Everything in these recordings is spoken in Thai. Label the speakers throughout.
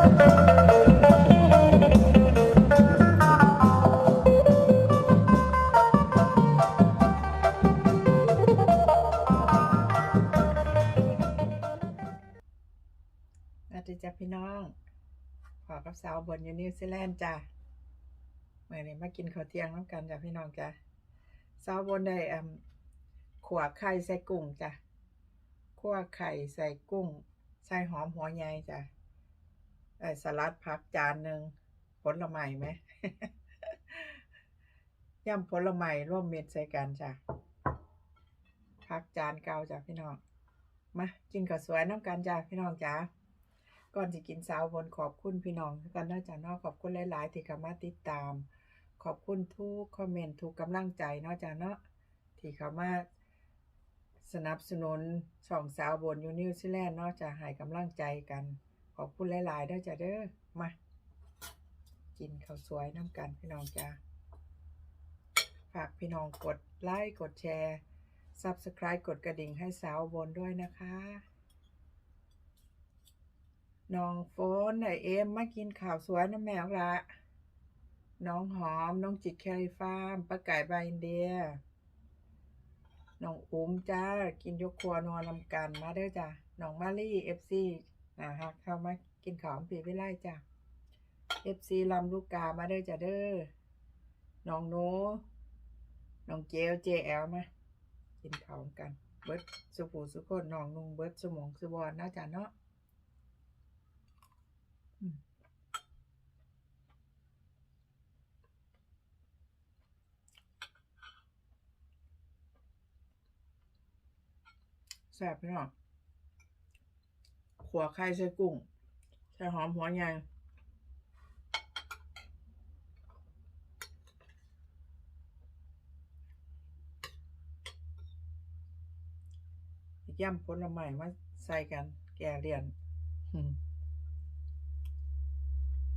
Speaker 1: สวัสดีจ้ะพี่น้อง ขอกับสาวบนอยู่นิวซีแลนด์จ้ะเมื่อนี้มากินข้าวเที่ยงน้ำกันจ้ะพี่น้องจ้ะสาวบนได้อ่ขัวไข่ใส่กุ้งจ้ะขั่วไข่ใส่กุ้ง ใส่หอมหัวใหญ่จ้ะ สลัดผักจานหนึ่งผลไม้ไหมย่ำผลไม้ร่วมเม็ดใส่กันจ้ะผักจานเก่าจ้ะพี่น้อง มากินข้าวสวยน้ำกันจ้ะพี่น้องจ้ะก่อนจะกินสาวบนขอบคุณพี่น้องกันนะจ๊ะเนอกขอบคุณหลาย ๆ ที่เข้ามาติดตาม ขอบคุณทุกคอมเมนต์ทุกกำลังใจนาะจ๊ะเนาะที่เข้ามาสนับสนุนช่องสาวบนยูนิวซีแลนด์นาะจะให้กำลังใจกัน อบคุณหลายๆเด้อจ้ะเด้อมากินข้าวสวยน้ำกันพี่น้องจ้ะฝากพี่น้องกดไลค์กดแชร์ Subscribe กดกระดิ่งให้สาวบนด้วยนะคะ น้องโฟนไอเอ็มมากินข่าวสวยนะแมวละน้องหอม น้องจิตแคริฟาร์มป้าไก่บอินเดีย น้องอุ้มจ้า กินยกครัวนอนลำกันมาเด้อจ้ะน้องมารี่เอฟซี นะฮะเข้ามากินข้าวปีวิไลจ้ะเอฟซีลำลูกกามาเด้อจ้ะเด้อน้องโนน้องเจลเจแอลมากินข้าวกัน เบิร์ดสุผูสุคนน้องนุ่งเบิร์ดสมองสุบอนนะจ้ะเนาะแซ่บพี่น้อง ขัวไข่ใส่กุ้ง ใส่หอมหัวใหญ่ย่ำผลไม้มาใส่กัน แกเรียนอืม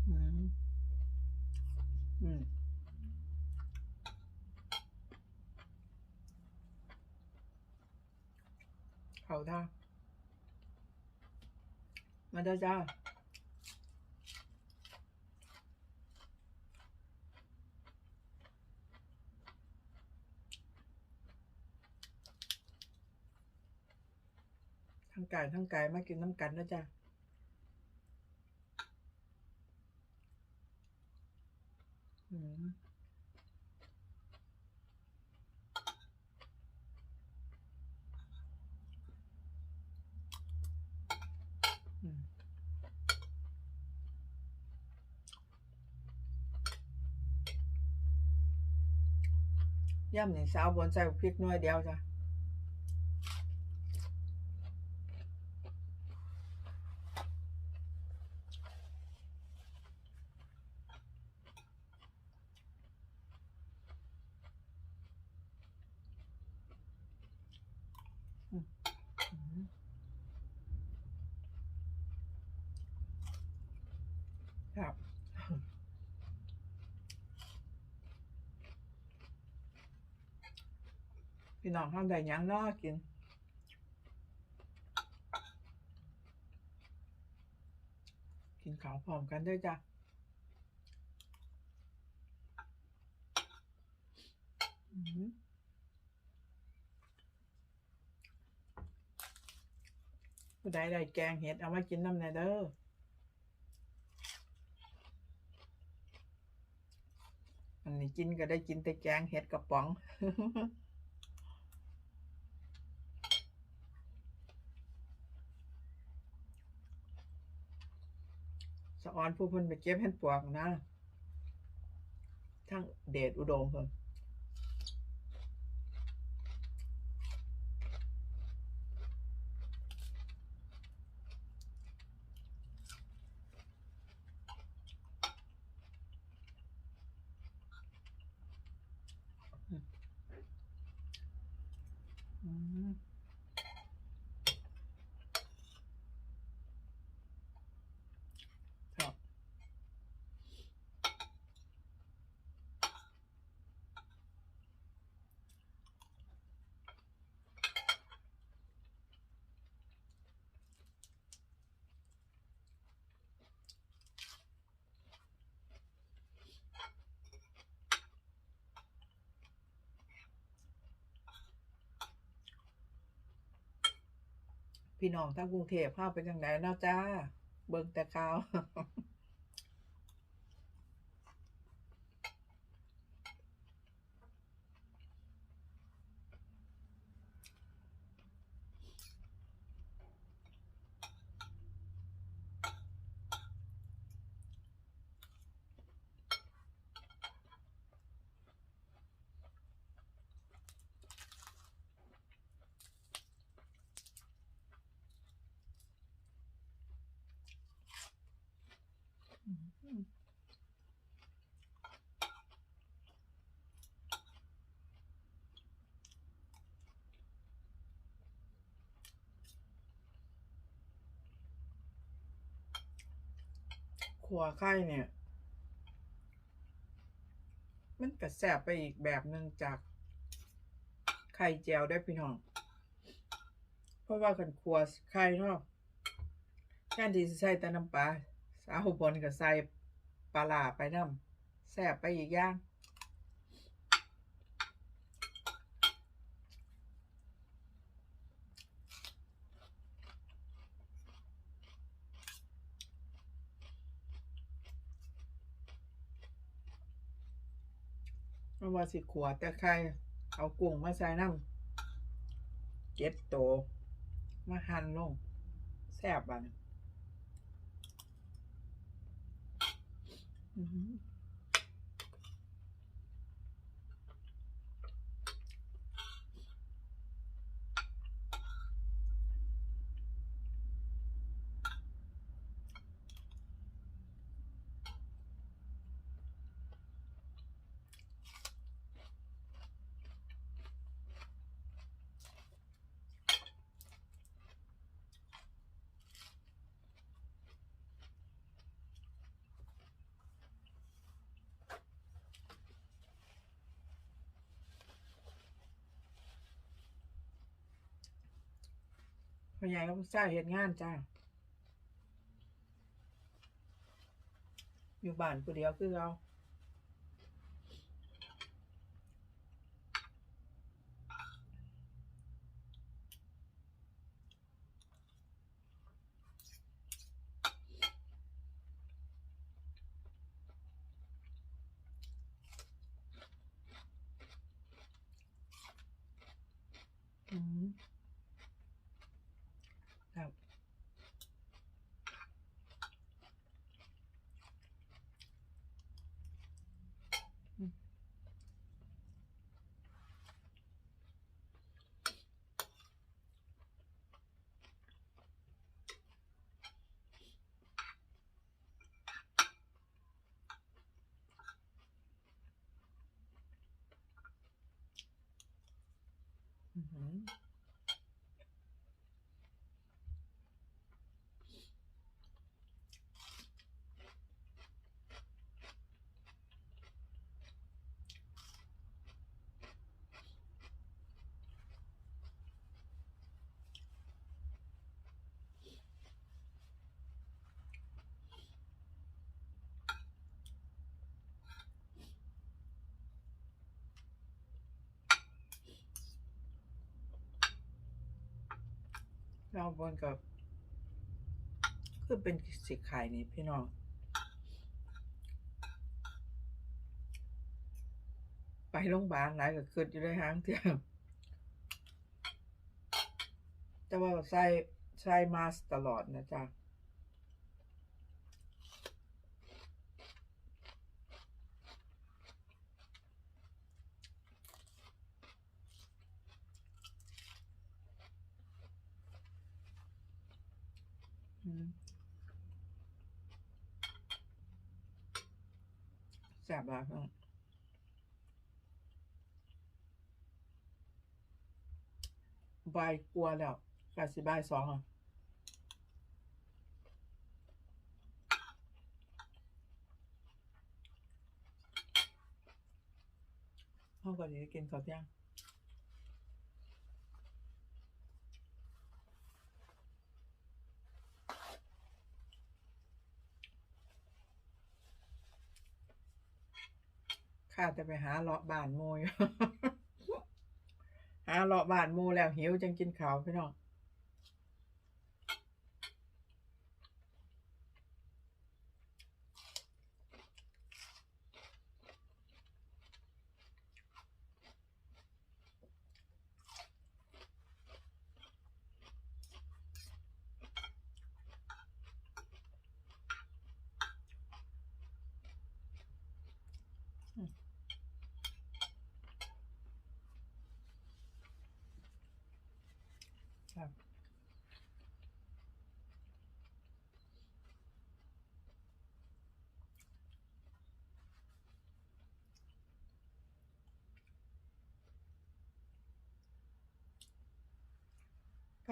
Speaker 1: อืมอืมเขาท่า มาเด้อจ้าทั้งกายทั้งกายมากินน้ำกันนะจ้าอืม อืม ย่ำนี่สาวบนใส่พริกหน้อยเดียวจ้ะอืมอืมครับ พี่น้องทำได้หยังน้อกินกินข้าวพร้อมกันด้วยจ้ะอืมผู้ใดได้แกงเห็ด เอามากินน้ำแน่เด้ออันนี้กินก็ได้กินแต่แกงเห็ดกระป๋อง ออนผู้เพิ่นไปเก็บเห็ดปวกนะทั้งเดชอุดมเพิ่นอืมครับ พี่น้องทั้งกรุงเทพเข้าไปจังไหนเนาะจ้า เบิ่งแต่ข่าว ขัวไข่เนี่ย มันกระแสบไปอีกแบบหนึ่งจากไข่เจียวได้พี่น้อง เพราะว่าขันขัวไข่เนาะแค่ที่ใส่แต่น้ำปลาสาวบนก็ใส่ปลาลาไปน้ำแสบไปอีกอย่าง เพราะว่าสิขวดแต่ใครเอากุ้งมาใส่น้ำเก็ดโต มาหั่นลงแซ่บบันอื้อ พ่อใหญ่ก็ผู้ชายเห็นงานจ้า อยู่บ้านผู้เดียวคือเราอืมครับ อื เราบนกับคือเป็นสิไข่นี่พี่น้องไปโรงพยาบาลหลายก็คืดอยู่ในห้างเที่ยงแต่ว่าใส่ใส่มาสตลอดนะจ๊ะ แซ่บหลายเพิ่นบายกลัวแล้วกะสิบายสองอะเฮาก็สิได้กินข้าวเที่ยง ข้าจะไปหาเลาะบานโมอยู่หาเลาะบานโมแล้วหิวจังกินข้าวพี่น้อง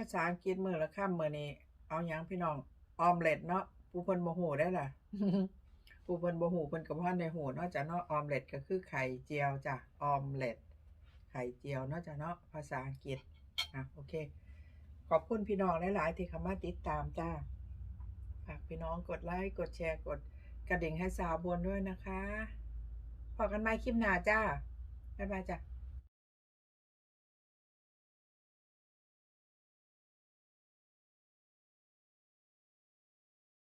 Speaker 1: าษาอังกฤษมือละค่ำมือนี้ เอาหยังพี่น้อง ออมเล็ตเนาะผู้เพิ่นบ่ฮู้ได้ล่ะผู้เพิ่นบ่ฮู้เพิ่นก็บ่ทันได้ฮู้เนาะจ้ะเนาะออมเล็ตก็คือไข่เจียวจ้ะออมเล็ตไข่เจียวเนาะจ้ะเนาะภาษาอังกฤษอะโอเค ขอบคุณพี่น้องหลาย ๆ ที่เข้ามาติดตามจ้าฝากพี่น้องกดไลค์กดแชร์กดกระดิ่งให้สาวบนด้วยนะคะพอกันใหมคลิปหน้าจ้าบ๊ายบายจ้ะ